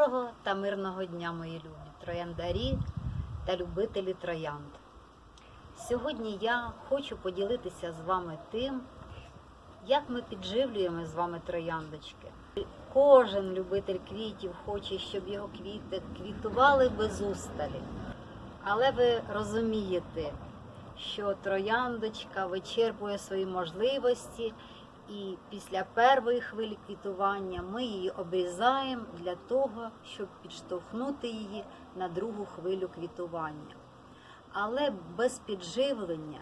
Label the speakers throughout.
Speaker 1: Доброго та мирного дня, мої любі трояндарі та любителі троянд. Сьогодні я хочу поділитися з вами тим, як ми підживлюємо з вами трояндочки. Кожен любитель квітів хоче, щоб його квіти квітували без усталі. Але ви розумієте, що трояндочка вичерпує свої можливості, і після першої хвилі квітування ми її обрізаємо для того, щоб підштовхнути її на другу хвилю квітування. Але без підживлення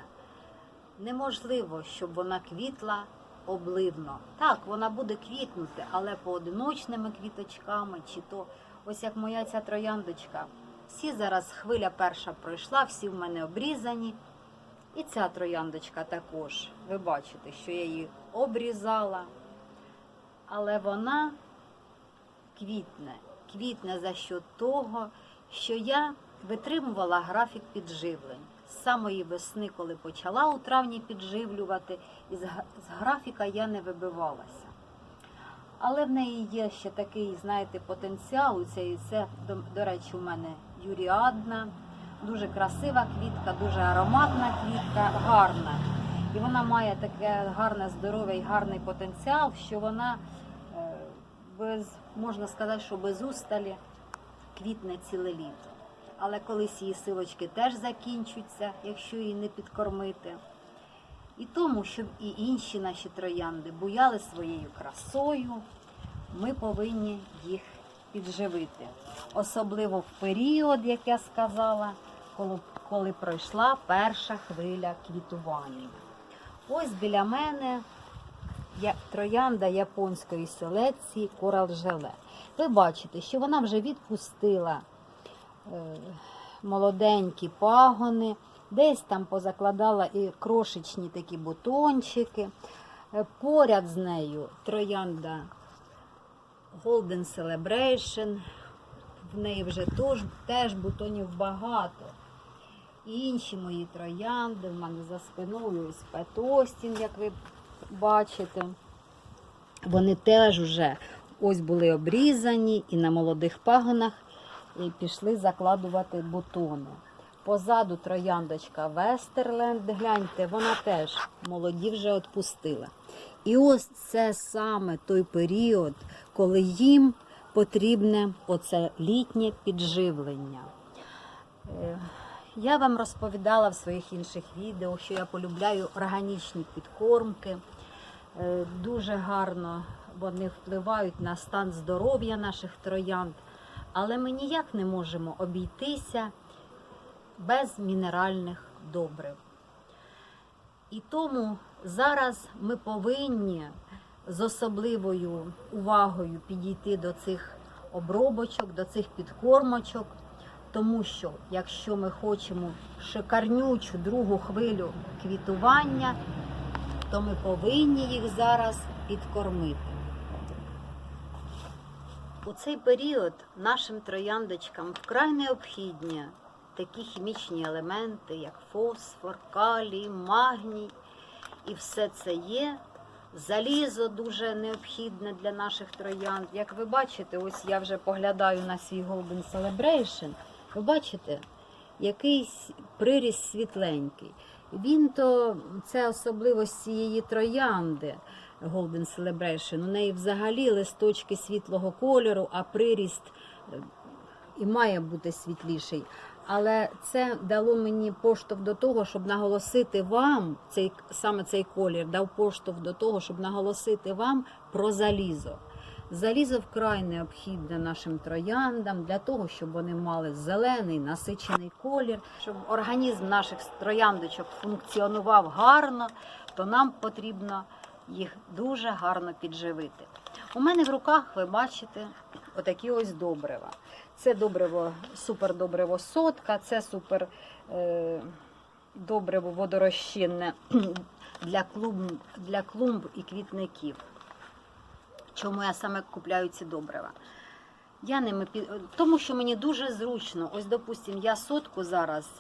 Speaker 1: неможливо, щоб вона квітла обливно. Так, вона буде квітнути, але поодиночними квіточками, чи то ось як моя ця трояндочка. Всі зараз хвиля перша пройшла, всі в мене обрізані. І ця трояндочка також. Ви бачите, що я її обрізала, але вона квітне. Квітне за що того, що я витримувала графік підживлень. З самої весни, коли почала у травні підживлювати, г- з графіка я не вибивалася. Але в неї є ще такий, знаєте, потенціал. Це, до, до речі, у мене юріадна, дуже красива квітка, дуже ароматна квітка, гарна. І вона має таке гарне здоров'я і гарний потенціал, що вона е, без, можна сказати, що без усталі квітне ціле літо. Але колись її силочки теж закінчуються, якщо її не підкормити. І тому, щоб і інші наші троянди буяли своєю красою, ми повинні їх підживити. Особливо в період, як я сказала, коли, коли пройшла перша хвиля квітування. Ось біля мене троянда японської селекції Корал Желе. Ви бачите, що вона вже відпустила е, молоденькі пагони, десь там позакладала і крошечні такі бутончики. Е, Поряд з нею троянда Golden Celebration. В неї вже теж, теж бутонів багато. Інші мої троянди в мене за спиною ось Петостін, як ви бачите. Вони теж вже ось були обрізані і на молодих пагонах і пішли закладувати бутони. Позаду трояндочка Вестерленд, гляньте, вона теж молоді вже відпустила. І ось це саме той період, коли їм потрібне оце літнє підживлення. Я вам розповідала в своїх інших відео, що я полюбляю органічні підкормки. Е, Дуже гарно вони впливають на стан здоров'я наших троянд, але ми ніяк не можемо обійтися без мінеральних добрив. І тому зараз ми повинні з особливою увагою підійти до цих обробочок, до цих підкормочок, тому що якщо ми хочемо шикарнючу другу хвилю квітування, то ми повинні їх зараз підкормити. У цей період нашим трояндочкам вкрай необхідні такі хімічні елементи, як фосфор, калій, магній. І все це є. Залізо дуже необхідне для наших троянд. Як ви бачите, ось я вже поглядаю на свій Golden Celebration. Ви бачите, якийсь приріст світленький. Він то це особливість цієї троянди Golden Celebration. У неї взагалі листочки світлого кольору, а приріст е, і має бути світліший. Але це дало мені поштовх до того, щоб наголосити вам цей саме цей колір, дав поштовх до того, щоб наголосити вам про залізо. Залізо вкрай необхідне нашим трояндам для того, щоб вони мали зелений насичений колір, щоб організм наших трояндочок функціонував гарно, то нам потрібно їх дуже гарно підживити. У мене в руках ви бачите отакі ось добрива. Це добриво, супер добриво сотка, це супер е, добриво водорозчинне для клумб, для клумб і квітників. Чому я саме купляю ці добрива? Я ними. Тому що мені дуже зручно. Ось, допустим, я сотку зараз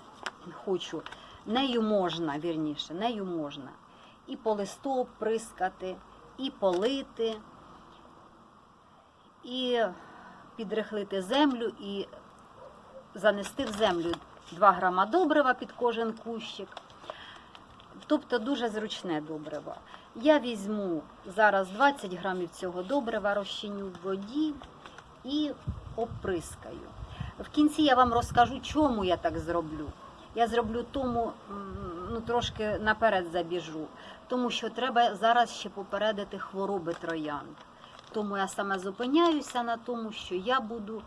Speaker 1: хочу, нею можна, вірніше, нею можна і по листу оприскати, і полити, і підрихлити землю і занести в землю 2 грама добрива під кожен кущик. Тобто дуже зручне добриво. Я візьму зараз 20 грамів цього добрива, розчиню в воді і оприскаю. В кінці я вам розкажу, чому я так зроблю. Я зроблю тому, ну трошки наперед забіжу, тому що треба зараз ще попередити хвороби троянд. Тому я саме зупиняюся на тому, що я буду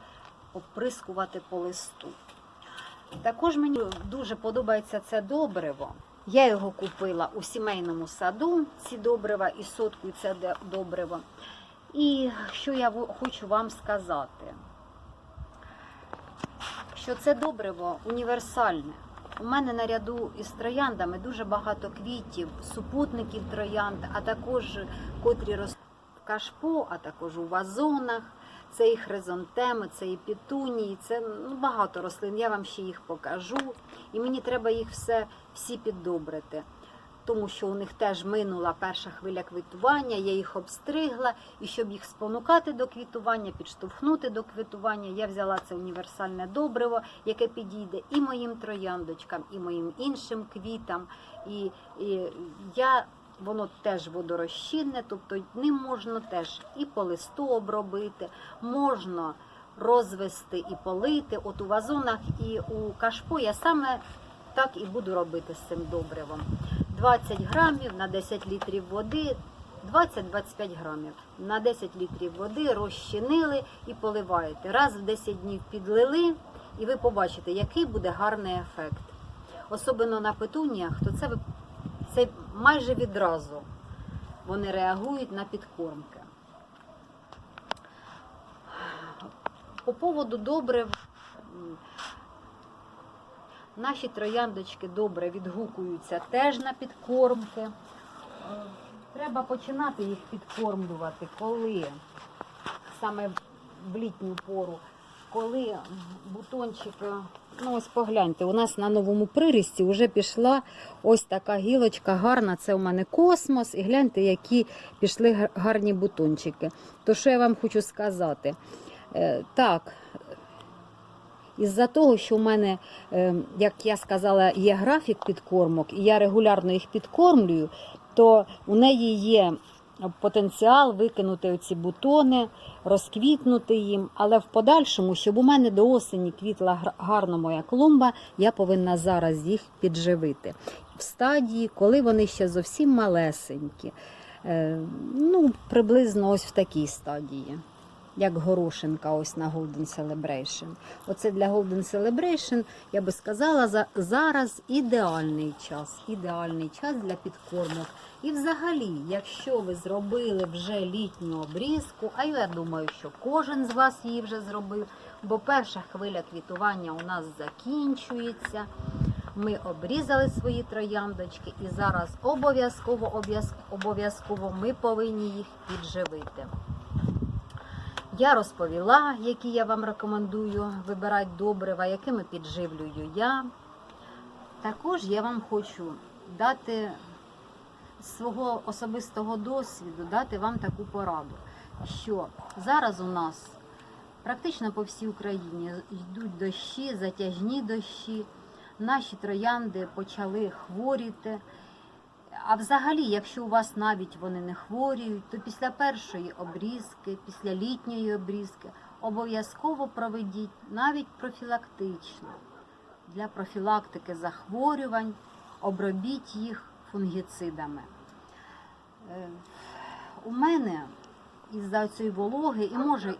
Speaker 1: оприскувати по листу. Також мені дуже подобається це добриво. Я його купила у сімейному саду, ці добрива і сотку і це добриво. І що я хочу вам сказати, що це добриво універсальне. У мене наряду із трояндами дуже багато квітів, супутників троянд, а також котрі ростуть в кашпо, а також у вазонах. Це і хризантеми, це і петунії, це ну, багато рослин. Я вам ще їх покажу. І мені треба їх все, всі піддобрити. Тому що у них теж минула перша хвиля квітування, я їх обстригла, і щоб їх спонукати до квітування, підштовхнути до квітування, я взяла це універсальне добриво, яке підійде і моїм трояндочкам, і моїм іншим квітам. І, і я воно теж водорозчинне, тобто ним можна теж і по листу обробити, можна розвести і полити. От у вазонах і у кашпо я саме так і буду робити з цим добривом. 20 грамів на 10 літрів води, 20-25 грамів на 10 літрів води розчинили і поливаєте. Раз в 10 днів підлили, і ви побачите, який буде гарний ефект. Особливо на петуніях, то це, ви- це майже відразу вони реагують на підкормки. По поводу добрив, наші трояндочки добре відгукуються теж на підкормки. Треба починати їх підкормлювати, коли саме в літню пору, коли бутончики, ну ось погляньте, у нас на новому прирісті вже пішла ось така гілочка гарна. Це у мене космос. І гляньте, які пішли гарні бутончики. То що я вам хочу сказати? Е, Так, із-за того, що в мене, е, як я сказала, є графік підкормок, і я регулярно їх підкормлюю, то у неї є потенціал викинути оці бутони, розквітнути їм. Але в подальшому, щоб у мене до осені квітла гар- гарно моя клумба, я повинна зараз їх підживити. В стадії, коли вони ще зовсім малесенькі. Е, Ну, приблизно ось в такій стадії як горошинка ось на Golden Celebration. Оце для Golden Celebration, я би сказала, за, зараз ідеальний час. Ідеальний час для підкормок. І взагалі, якщо ви зробили вже літню обрізку, а я думаю, що кожен з вас її вже зробив, бо перша хвиля квітування у нас закінчується. Ми обрізали свої трояндочки і зараз обов'язково обов'язково ми повинні їх підживити. Я розповіла, які я вам рекомендую вибирати добрива, якими підживлюю я. Також я вам хочу дати свого особистого досвіду, дати вам таку пораду, що зараз у нас практично по всій Україні йдуть дощі, затяжні дощі. Наші троянди почали хворіти. А взагалі, якщо у вас навіть вони не хворіють, то після першої обрізки, після літньої обрізки обов'язково проведіть навіть профілактично для профілактики захворювань, обробіть їх фунгіцидами. Е, У мене із-за цієї вологи і може,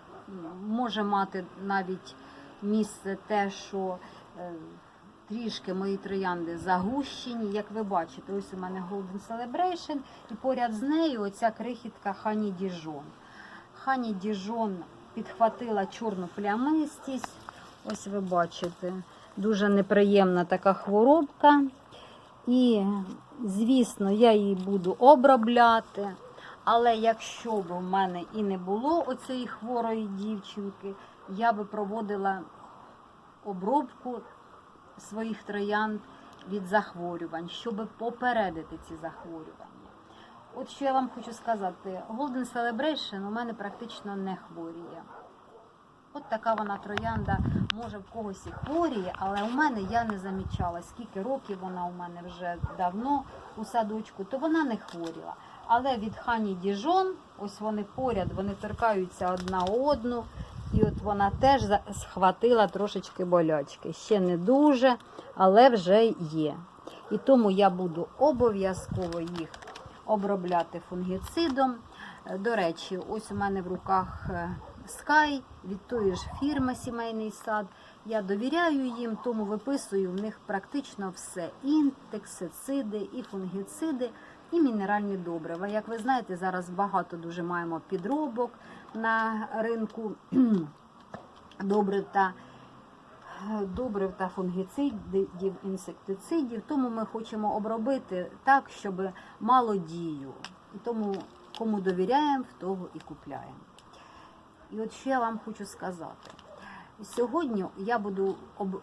Speaker 1: може мати навіть місце те, що е, трішки мої троянди загущені. Як ви бачите, ось у мене Golden Celebration, і поряд з нею оця крихітка Хані Діжон. Хані Діжон підхватила чорну плямистість. Ось ви бачите, дуже неприємна така хворобка. І, звісно, я її буду обробляти. Але якщо б у мене і не було оцієї хворої дівчинки, я би проводила обробку своїх троянд від захворювань, щоб попередити ці захворювання. От що я вам хочу сказати, Golden Celebration у мене практично не хворіє. От така вона троянда, може в когось і хворіє, але у мене я не замічала, скільки років вона у мене вже давно у садочку, то вона не хворіла. Але від хані Діжон, ось вони поряд, вони торкаються одна одну. І от вона теж схватила трошечки болячки. Ще не дуже, але вже є. І тому я буду обов'язково їх обробляти фунгіцидом. Е, До речі, ось у мене в руках е, Sky від тої ж фірми Сімейний сад. Я довіряю їм, тому виписую в них практично все: і інсектициди, і фунгіциди, і мінеральні добрива. Як ви знаєте, зараз багато дуже маємо підробок на ринку добрив та добрив та фунгіцидів, інсектицидів. Тому ми хочемо обробити так, щоб мало дію. І тому кому довіряємо, в того і купляємо. І от що я вам хочу сказати. Сьогодні я буду,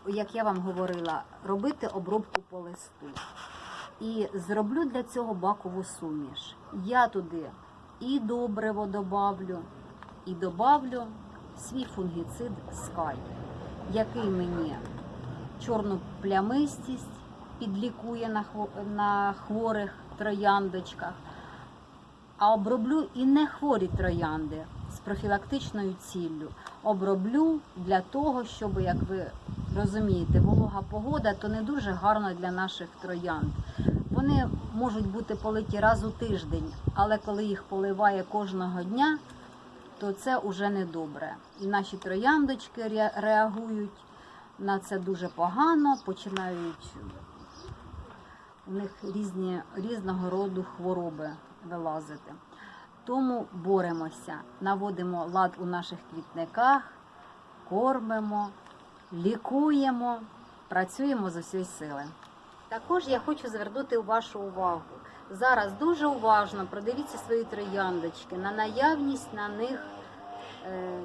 Speaker 1: як я вам говорила, робити обробку по листу. І зроблю для цього бакову суміш. Я туди і добриво добавлю, і добавлю свій фунгіцид Sky, який мені чорну плямистість підлікує на хворих трояндочках. А оброблю і не хворі троянди з профілактичною ціллю. Оброблю для того, щоб, як ви розумієте, волога погода то не дуже гарно для наших троянд. Вони можуть бути политі раз у тиждень, але коли їх поливає кожного дня, то це вже не добре. І наші трояндочки реагують на це дуже погано, починають у них різні, різного роду хвороби вилазити. Тому боремося, наводимо лад у наших квітниках, кормимо, лікуємо, працюємо з усієї сили. Також я хочу звернути вашу увагу. Зараз дуже уважно продивіться свої трояндочки на наявність на них е,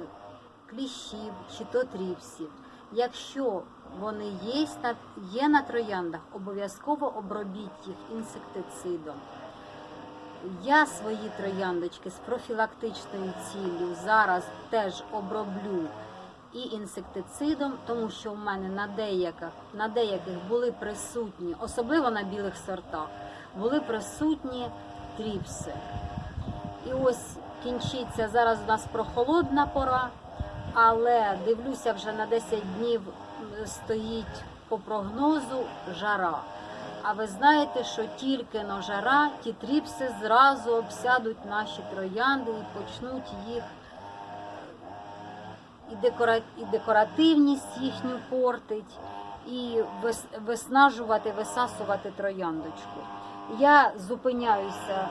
Speaker 1: кліщів чи то тріпсів. Якщо вони є є на трояндах, обов'язково обробіть їх інсектицидом. Я свої трояндочки з профілактичною ціллю зараз теж оброблю і інсектицидом, тому що в мене на деяких, на деяких були присутні, особливо на білих сортах, були присутні тріпси. І ось кінчиться зараз у нас прохолодна пора, але дивлюся, вже на 10 днів стоїть по прогнозу жара. А ви знаєте, що тільки на жара ті тріпси зразу обсядуть наші троянди і почнуть їх і, декора... і декоративність їхню портить, і вис... виснажувати, висасувати трояндочку. Я зупиняюся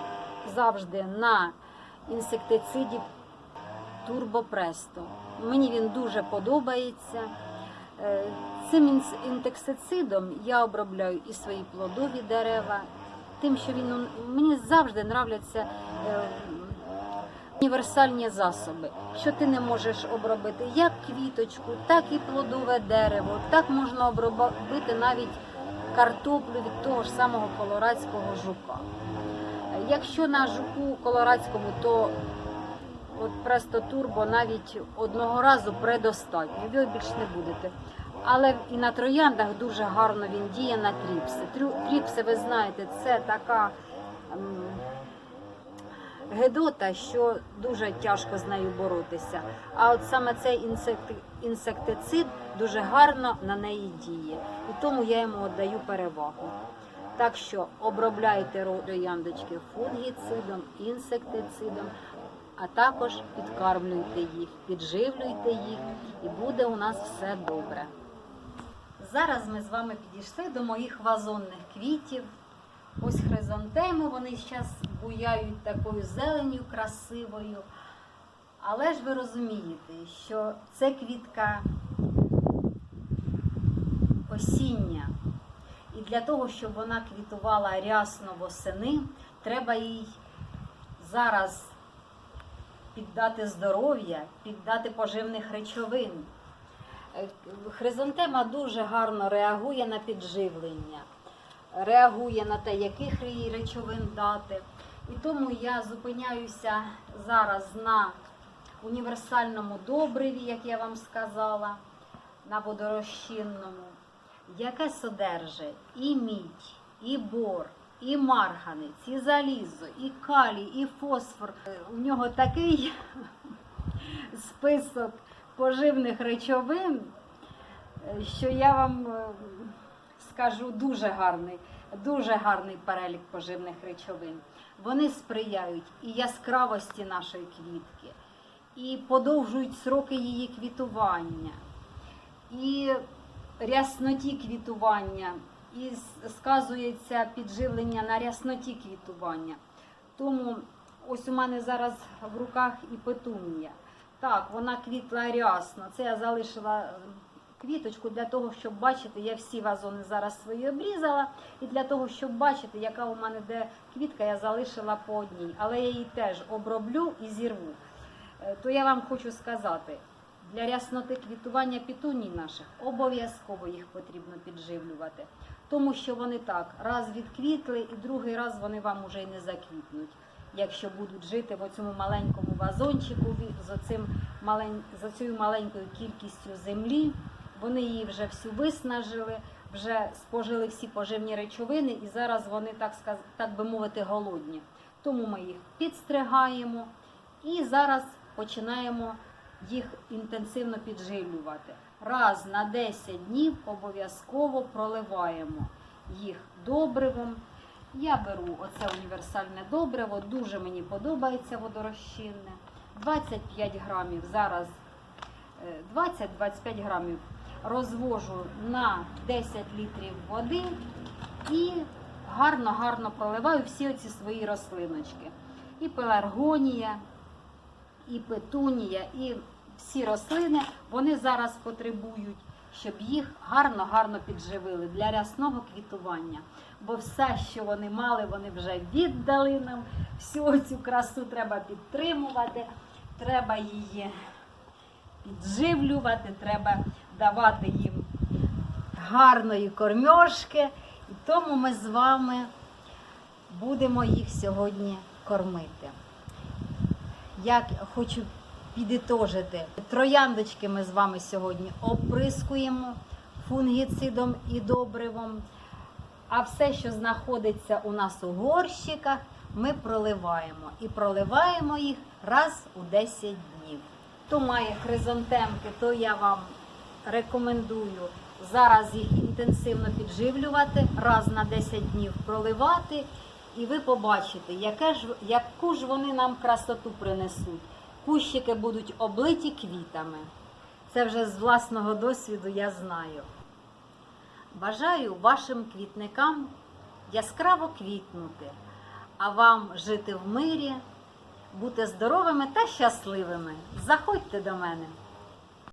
Speaker 1: завжди на інсектициді Турбопресто. Мені він дуже подобається. Е, Цим інсектицидом я обробляю і свої плодові дерева, тим, що він мені завжди нравляться е, універсальні засоби, що ти не можеш обробити як квіточку, так і плодове дерево. Так можна обробити навіть картоплю від того ж самого колорадського жука. Якщо на жуку колорадському, то от Престо Турбо навіть одного разу предостатньо, ви більш не будете. Але і на трояндах дуже гарно він діє на тріпси. Тріпси, ви знаєте, це така гедота, що дуже тяжко з нею боротися. А от саме цей інсектицид дуже гарно на неї діє. І тому я йому віддаю перевагу. Так що обробляйте ро- трояндочки фунгіцидом, інсектицидом, а також підкармлюйте їх, підживлюйте їх, і буде у нас все добре. Зараз ми з вами підійшли до моїх вазонних квітів. Ось хризантеми, вони зараз буяють такою зеленю красивою. Але ж ви розумієте, що це квітка осіння. І для того, щоб вона квітувала рясно восени, треба їй зараз піддати здоров'я, піддати поживних речовин. Е, Хризантема дуже гарно реагує на підживлення, реагує на те, яких їй речовин дати. І тому я зупиняюся зараз на універсальному добриві, як я вам сказала, на водорозчинному, яке содержить і мідь, і бор, і марганець, і залізо, і калій, і фосфор. У нього такий список поживних речовин, що я вам е, скажу дуже гарний, дуже гарний перелік поживних речовин. Вони сприяють і яскравості нашої квітки, і подовжують сроки її квітування, і рясноті квітування, і сказується підживлення на рясноті квітування. Тому ось у мене зараз в руках і петунія. Так, вона квітла рясно. Це я залишила е, квіточку для того, щоб бачити, я всі вазони зараз свої обрізала. І для того, щоб бачити, яка у мене де квітка, я залишила по одній. Але я її теж оброблю і зірву. Е, То я вам хочу сказати, для рясноти квітування пітуній наших обов'язково їх потрібно підживлювати. Тому що вони так раз відквітли, і другий раз вони вам уже й не заквітнуть. Якщо будуть жити в оцьому маленькому вазончику з, оцим малень... з оцією маленькою кількістю землі, вони її вже всю виснажили, вже спожили всі поживні речовини, і зараз вони, так, сказ... так би мовити, голодні. Тому ми їх підстригаємо і зараз починаємо їх інтенсивно підживлювати. Раз на 10 днів обов'язково проливаємо їх добривом. Я беру оце універсальне добриво, дуже мені подобається водорозчинне. 25 грамів зараз е, 20-25 грамів розвожу на 10 літрів води і гарно-гарно проливаю всі оці свої рослиночки. І пеларгонія, і петунія, і всі рослини, вони зараз потребують, щоб їх гарно-гарно підживили для рясного квітування. Бо все, що вони мали, вони вже віддали нам. Всю цю красу треба підтримувати, треба її підживлювати, треба давати їм гарної кормьошки. І тому ми з вами будемо їх сьогодні кормити. Як хочу підітожити, трояндочки ми з вами сьогодні оприскуємо фунгіцидом і добривом. А все, що знаходиться у нас у горщиках, ми проливаємо. І проливаємо їх раз у 10 днів. Хто має хризантемки, то я вам рекомендую зараз їх інтенсивно підживлювати, раз на 10 днів проливати, і ви побачите, яке ж, яку ж вони нам красоту принесуть. Кущики будуть облиті квітами. Це вже з власного досвіду я знаю. Бажаю вашим квітникам яскраво квітнути, а вам жити в мирі, бути здоровими та щасливими. Заходьте до мене.